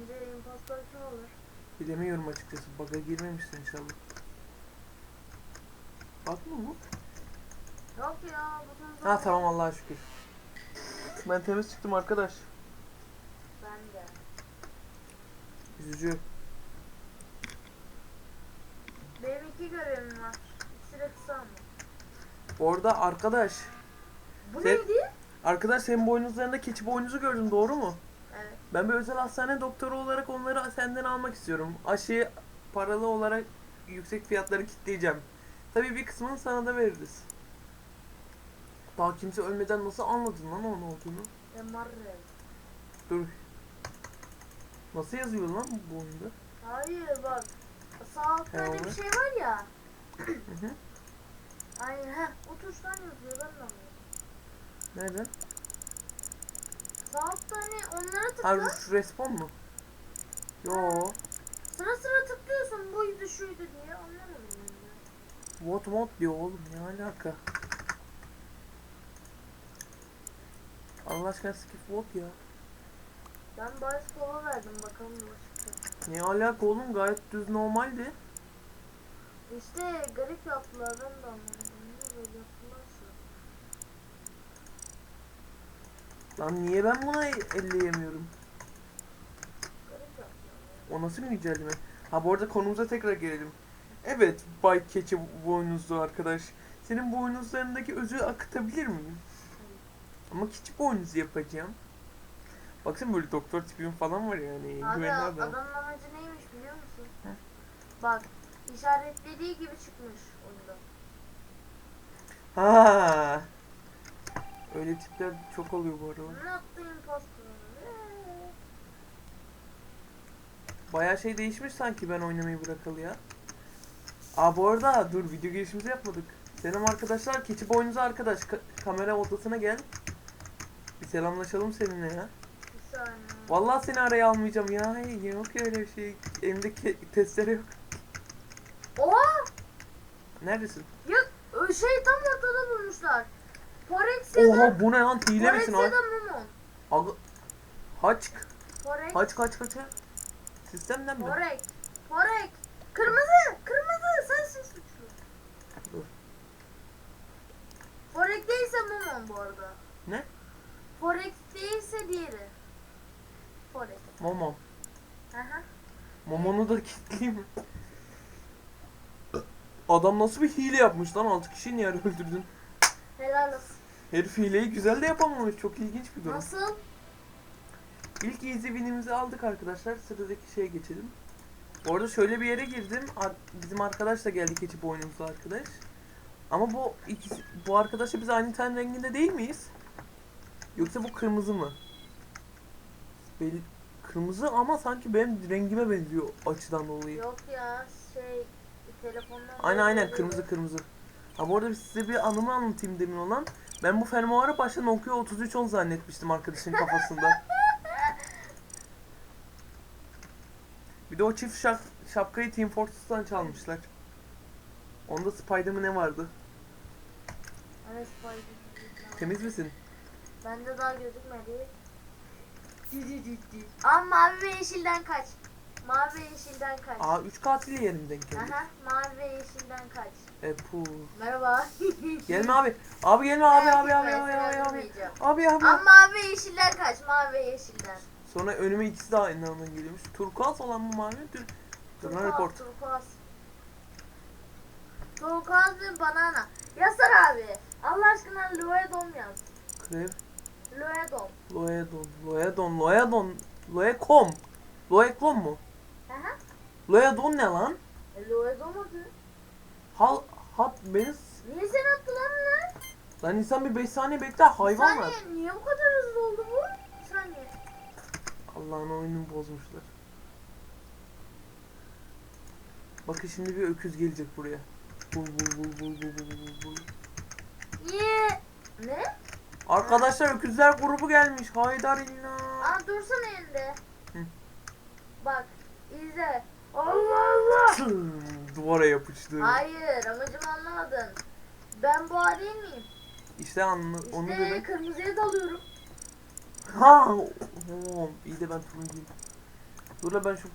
Bence impostor kim olur? Bilemiyorum açıkçası. Bug'a girmemişsin inşallah. Bak mı bu? Yok ya bu Ha tamam Allah'a şükür. Ben temiz çıktım arkadaş. Ben de. Üzücü. Benim iki görevim var. İkisi kısa mı? Orada arkadaş. Bu Sen- neydi? Arkadaş senin boynuzlarında keçi boynuzu gördüm doğru mu? Ben bir özel hastane doktoru olarak onları senden almak istiyorum. Aşıyı paralı olarak yüksek fiyatları kitleyeceğim. Tabii bir kısmını sana da veririz. Daha kimse ölmeden nasıl anladın lan onun olduğunu? Emarre. Dur. Nasıl yazıyor lan bu oyunda? Hayır bak. Sağ altta öyle bir şey var ya. Hı hı. Aynen heh. O tuştan yazıyor ben de anlıyorum. Nereden? Sağ altta hani onlara tıkla. Ha şu respawn mu? Yo. Sıra sıra tıklıyorsun buydu şuydu diye anlamadım ben de. What mod diyor oğlum ne alaka? Allah aşkına skip what ya? Ben Kova verdim bakalım ne çıkacak. Ne alaka oğlum gayet düz normaldi. İşte garip yaptılar ben de anlamadım. Niye böyle yaptılarsa. Lan niye ben buna elleyemiyorum? O nasıl bir güncelleme? Ha bu arada konumuza tekrar gelelim. Evet Bay Keçi boynuzlu arkadaş. Senin boynuzlarındaki özü akıtabilir miyim? Ama keçi boynuzu yapacağım. Baksana böyle doktor tipim falan var yani. Abi adam. adamın amacı neymiş biliyor musun? Hı. Bak işaretlediği gibi çıkmış oyunda. Ha. Öyle tipler çok oluyor bu arada. Eee. Bayağı şey değişmiş sanki ben oynamayı bırakalı ya. Aa bu arada dur video girişimizi yapmadık. Selam arkadaşlar. Keçi boynuzu arkadaş. Ka- kamera odasına gel. Bir selamlaşalım seninle ya. Vallahi seni araya almayacağım ya. Yok öyle bir şey. Elimde testere yok. Oha! Neredesin? Ya şey tam ortada bulmuşlar. Forex ya da Oha bu ne lan? Hile Forex misin ya da Mumon. Aga... Haç. Forex. Haç kaç kaç? Sistemden mi? Forex. Forex. Kırmızı. Kırmızı. Sensin suçlu. Dur. Forex değilse Mumon bu arada. Ne? Forex değilse diğeri. Forex. Momom. Aha. Momon'u da kilitleyeyim. Adam nasıl bir hile yapmış lan 6 kişiyi niye öldürdün? Helal olsun. Herif hileyi güzel de yapamamış. Çok ilginç bir durum. Nasıl? İlk easy win'imizi aldık arkadaşlar. Sıradaki şeye geçelim. Bu arada şöyle bir yere girdim. Ar- Bizim arkadaş da geldi keçi boynuzlu arkadaş. Ama bu ikisi, bu arkadaşla biz aynı ten renginde değil miyiz? Yoksa bu kırmızı mı? Belli, kırmızı ama sanki benim rengime benziyor açıdan dolayı. Yok ya şey telefondan. Aynen aynen kırmızı kırmızı. Ha bu arada size bir anımı anlatayım demin olan. Ben bu fermuarı başta Nokia 3310 zannetmiştim arkadaşın kafasında. Bir de o çift şap şapkayı Team Fortress'tan çalmışlar. Onda Spider-Man ne vardı? Evet Spider. Temiz misin? Bende daha gözükmedi. Ama mavi ve yeşilden kaç. Mavi ve yeşilden kaç. Aa 3 katil yerim denk geldi. Aha, mavi ve yeşilden kaç. E pu. Merhaba. Gelme abi. Abi gelme abi abi abi abi seni abi abi. öldürmeyeceğim. Abi abi. Ama mavi ve yeşilden kaç. Mavi ve yeşilden. Sonra önüme ikisi de aynı anda geliyormuş. Turkuaz olan mı mavi? Dur. Durma report. Turkuaz. Turkuaz ve banana. Yazsana abi. Allah aşkına Loedon yaz. Krev. Loedon. Loedon, Loedon, Loedon, Loekom. Loekom mu? Loedon ne lan? E, Loedon adı. Hal, hat beni... Niye sen attın lan lan? Lan insan bir 5 saniye bekler hayvan var. saniye, niye bu kadar hızlı oldu bu? Saniye. Allah'ın oyununu bozmuşlar. Bakın şimdi bir öküz gelecek buraya. Bul bul bul bul bul bul bul bul. Niye? Ne? Arkadaşlar öküzler grubu gelmiş. Haydar illa. Aa dursana elinde. Hı. Bak izle. Allah Allah. Duvara yapıştı. Hayır amacımı anlamadın. Ben boğa değil miyim? İşte onu İşte dedim. kırmızıya dalıyorum. Ha, tamam. İyi de ben turuncuyum. Dur la ben şu...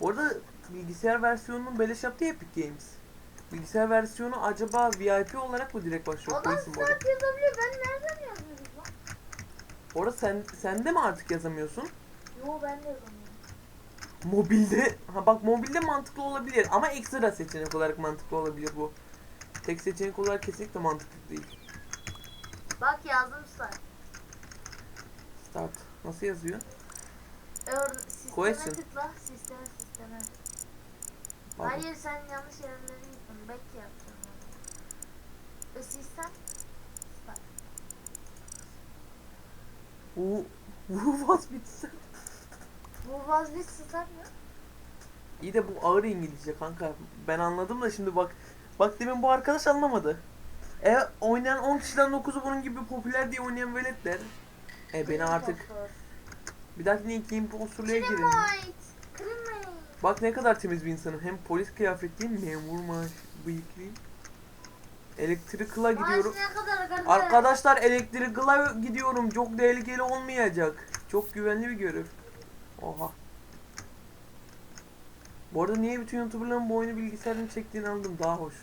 Orada bilgisayar versiyonunun beleş yaptı ya Epic Games. Bilgisayar versiyonu acaba VIP olarak mı direkt başlıyor? Adam bu sert yazabiliyor. Ben nereden yazıyorum lan? Orada sen, sen de mi artık yazamıyorsun? Yo ben de yazamıyorum. Mobilde, ha bak mobilde mantıklı olabilir ama ekstra seçenek olarak mantıklı olabilir bu. Tek seçenek olarak kesinlikle mantıklı değil. Bak yazdım start. Start. Nasıl yazıyor? Ör, sisteme Question. tıkla. Sisteme sisteme. Pardon. Hayır sen yanlış yerlere gittin. Back yapacağım. E, sistem. Start. Bu, bu was bitsin. Bu vazgeç start mı? İyi de bu ağır İngilizce kanka. Ben anladım da şimdi bak. Bak demin bu arkadaş anlamadı. E oynayan 10 kişiden 9'u bunun gibi popüler diye oynayan veletler. E beni artık bir dahakine iki imposterluğa girin. Bak ne kadar temiz bir insanım. Hem polis kıyafetliyim, memur maaş bıyıklıyım. Elektrikla gidiyorum. Ne kadar garip. Arkadaşlar elektrikla gidiyorum. Çok tehlikeli olmayacak. Çok güvenli bir görev. Oha. Bu arada niye bütün YouTuber'ların bu oyunu bilgisayarını çektiğini anladım. Daha hoş.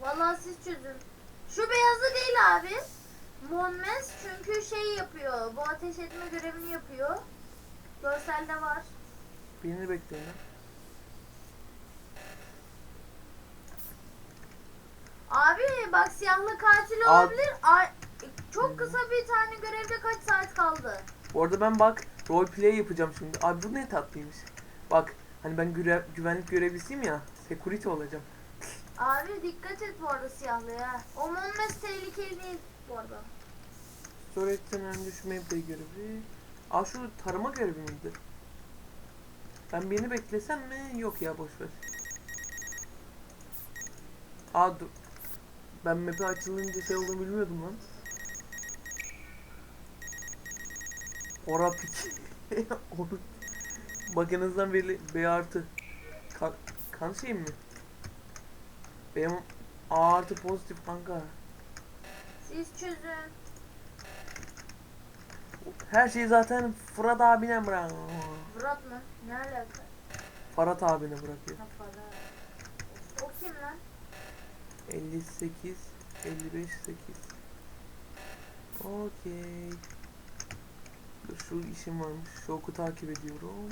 Vallahi siz çözün. Şu beyazı değil abi. Monmes çünkü şey yapıyor. Bu ateş etme görevini yapıyor. Görselde var. Birini lan. Abi bak siyahlı katil Abi- olabilir. Ay, çok kısa bir tane görevde kaç saat kaldı? Bu arada ben bak roleplay yapacağım şimdi. Abi bu ne tatlıymış. Bak hani ben görev, güvenlik görevlisiyim ya. Security olacağım. Abi dikkat et bu arada siyahlıya. O Monmes tehlikeli değil bu arada. Storage'den önce şu map'te görevi. Aa şu tarama görevi miydi? Ben birini beklesem mi? Yok ya boş ver. Aa dur. Ben map'e açılınca şey olduğunu bilmiyordum lan. Ora pik. Onu. Bak en azından belli B artı. Kan, kan şey mi? Benim A artı pozitif kanka. Siz çözün. Her şeyi zaten Fırat abine bırak. Murat mı? Ne alaka? Farhat abine bırakıyor. Ha. O kim lan? 58 55 8 Okey. Dur şu işim varmış. Şu oku takip ediyorum.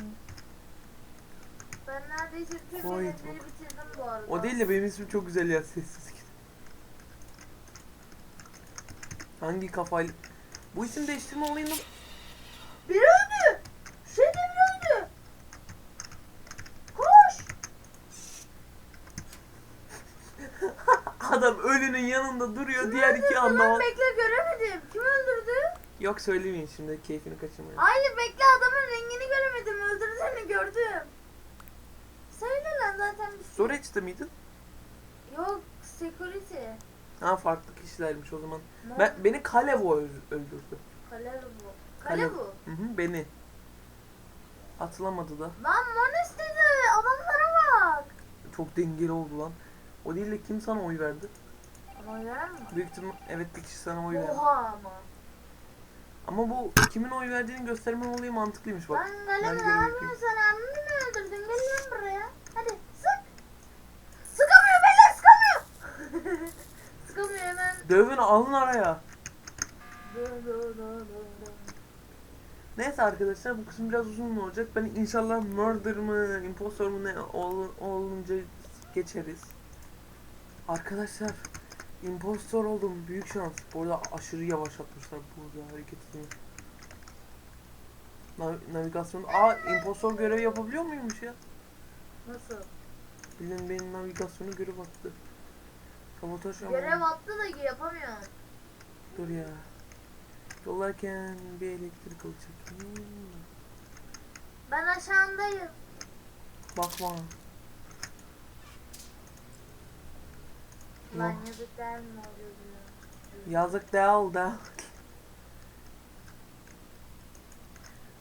Ben neredeyse görevleri bak. bitirdim bu arada. O değil de benim ismim çok güzel ya sessiz git. Hangi kafayla? Bu isim değiştirme olayını Biri öldü. Şey de biri öldü. Koş. adam ölünün yanında duruyor Kim diğer iki öldürdü lan? anlamadı. Bekle göremedim. Kim öldürdü? Yok söylemeyin şimdi keyfini kaçırmayın. Hayır bekle adamın rengini göremedim. Öldürdüğünü gördüm. Söyle lan zaten bir şey. Storage'da mıydın? Yok security. Ha farklı kişilermiş o zaman. Mo- Ben, beni Kalevo öl- öldürdü. Kale bu. Kale Kale- bu. Hı hı beni. Atılamadı da. Lan Mones dedi. Adamlara bak. Çok dengeli oldu lan. O değil de kim sana oy verdi? Gören mi? Büyük ihtimal evet bir kişi sana oy verdi. Oha ama. Ama bu kimin oy verdiğini gösterme olayı mantıklıymış bak. Ben yapıyorsun yapayım. sen? Anneni mi öldürdün? Gel lan buraya. Hadi sık. Sıkamıyor beyler sıkamıyor. sıkamıyor hemen. Dövün alın araya. Neyse arkadaşlar bu kısım biraz uzun olacak. Ben inşallah murder mı, impostor mu ne ol, olunca geçeriz. Arkadaşlar impostor oldum. Büyük şans. Bu arada aşırı yavaşlatmışlar burada hareketini. Nav- navigasyon. Aa impostor görevi yapabiliyor muymuş ya? Nasıl? Bilin benim navigasyonu görev attı. Sabotaj ama- Görev attı da yapamıyorum. Dur ya. Yollarken bir elektrik alacak. Hmm. Ben aşağındayım. Bakma. Lan yazık der mi oluyor diyor. Yazık değil de.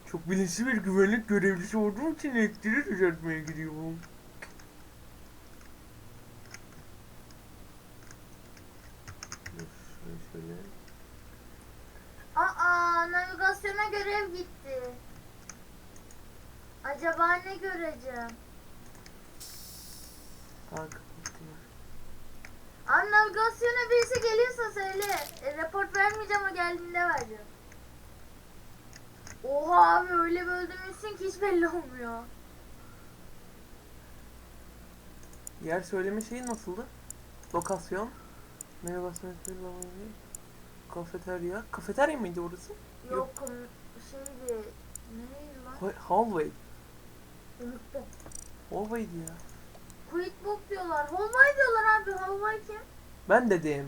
Çok bilinçli bir güvenlik görevlisi olduğum için elektriği düzeltmeye gidiyorum. Şöyle. Aa navigasyona görev gitti. Acaba ne göreceğim? Kanka. Abi navigasyona birisi geliyorsa söyle. E, raport vermeyeceğim o geldiğinde vereceğim. Oha abi öyle bir öldürmüşsün ki hiç belli olmuyor. Yer söyleme şeyi nasıldı? Lokasyon. Merhaba Samet Bey, lavabo. Kafeterya. Kafeterya mıydı orası? Yok kom- şeydi. Neydi lan? Ha- Hallway. Unuttum. Hallway'di ya. Quit book diyorlar. Hallway diyorlar abi. Hallway kim? Ben dedim.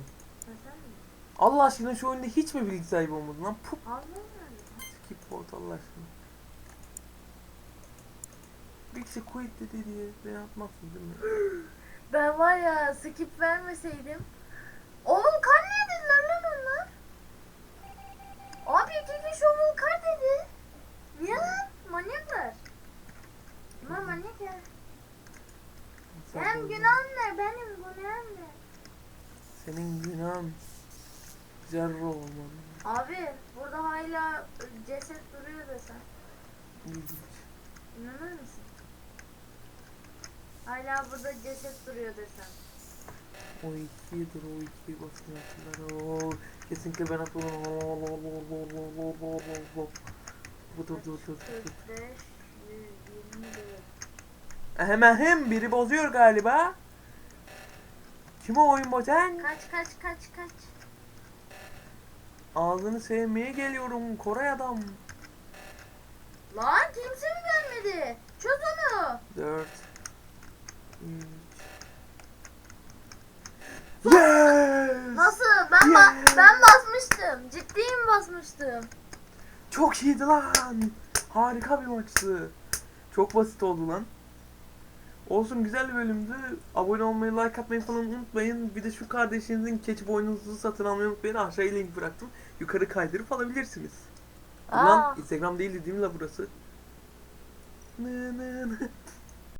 Ha, sen mi? Allah aşkına şu oyunda hiç mi bilgi sahibi olmadın lan? Pup. Hallway nerede? Skip board Allah aşkına. Bir kişi quit dedi diye beni atmazsın değil mi? Ben var ya skip vermeseydim. Senin günahın zerre olmalı. Abi burada hala ceset duruyor desen. İnanır mısın? Hala burada ceset duruyor desen. O ikiye dur o ikiye basın yaptılar. Oo, kesinlikle ben atladım. Dur dur dur dur. 45, 124. Hemen hem biri bozuyor galiba. Kim o oyun bozan? Kaç kaç kaç kaç. Ağzını sevmeye geliyorum Koray adam. Lan kimse mi gelmedi? Çöz onu. 4 3 Yes! Nasıl? Ben ba- Yeah. ben basmıştım. Ciddiyim basmıştım. Çok iyiydi lan. Harika bir maçtı. Çok basit oldu lan. Olsun güzel bir bölümdü. Abone olmayı, like atmayı falan unutmayın. Bir de şu kardeşinizin keçi boynunuzu satın almayı unutmayın. Aşağıya link bıraktım. Yukarı kaydırıp alabilirsiniz. Aa. Lan Instagram değildi değil mi la burası? Nı nı nı.